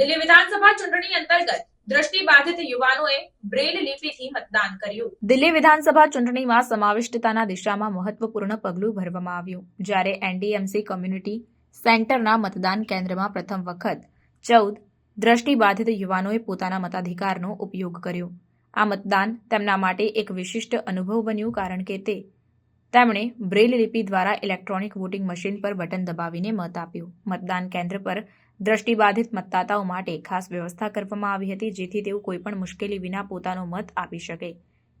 ચૂંટણી અંતર્ગત બ્રેલ લિપિથી મતદાન કર્યું. દિલ્હી વિધાનસભા ચૂંટણીમાં સમાવિષ્ટતાના દિશામાં મહત્વપૂર્ણ પગલું ભરવામાં આવ્યું. જ્યારે એનડીએમસી કોમ્યુનિટી સેન્ટરના મતદાન કેન્દ્રમાં પ્રથમ વખત ચૌદ દ્રષ્ટિબાધિત યુવાનોએ પોતાના મતાધિકારનો ઉપયોગ કર્યો. આ મતદાન તેમના માટે એક વિશિષ્ટ અનુભવ બન્યું કારણ કે તે તેમણે બ્રેલ લિપિ દ્વારા ઇલેક્ટ્રોનિક વોટિંગ મશીન પર બટન દબાવીને મત આપ્યો. મતદાન કેન્દ્ર પર દ્રષ્ટિબાધિત મતદાતાઓ માટે ખાસ વ્યવસ્થા કરવામાં આવી હતી, જેથી તેઓ કોઈપણ મુશ્કેલી વિના પોતાનો મત આપી શકે.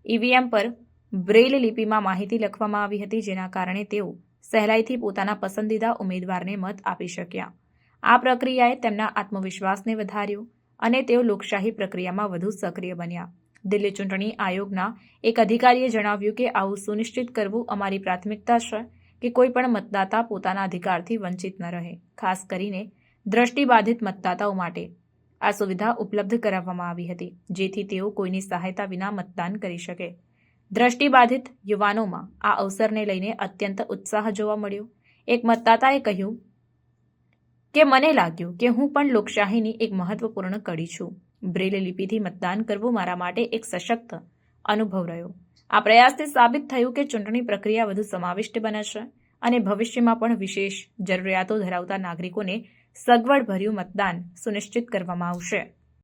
ઈવીએમ પર બ્રેલ લિપિમાં માહિતી લખવામાં આવી હતી, જેના કારણે તેઓ સહેલાઈથી પોતાના પસંદીદા ઉમેદવારને મત આપી શક્યા. આ પ્રક્રિયાએ તેમના આત્મવિશ્વાસને વધાર્યો અને તેઓ લોકશાહી પ્રક્રિયામાં વધુ સક્રિય બન્યા. દિલ્હી ચૂંટણી આયોગના એક અધિકારીએ જણાવ્યું કે, આવું સુનિશ્ચિત કરવું અમારી પ્રાથમિકતા છે કે કોઈ પણ મતદાતા પોતાના અધિકારથી વંચિત ન રહે, ખાસ કરીને દ્રષ્ટિબાધિત મતદાતાઓ માટે આ સુવિધા ઉપલબ્ધ કરાવવામાં આવી હતી, જેથી તેઓ કોઈની સહાયતા વિના મતદાન કરી શકે. દ્રષ્ટિબાધિત યુવાનોમાં આ અવસરને લઈને અત્યંત ઉત્સાહ જોવા મળ્યો. એક મતદાતાએ કહ્યું કે, મને લાગ્યું કે હું પણ લોકશાહીની એક મહત્વપૂર્ણ કડી છું. બ્રેલ લિપિથી મતદાન કરવું મારા માટે એક સશક્ત અનુભવ રહ્યો. આ પ્રયાસથી સાબિત થયું કે ચૂંટણી પ્રક્રિયા વધુ સમાવિષ્ટ બને છે. અને ભવિષ્યમાં પણ વિશેષ જરૂરિયાતો ધરાવતા નાગરિકોને સગવડભર્યું મતદાન સુનિશ્ચિત કરવામાં આવશે.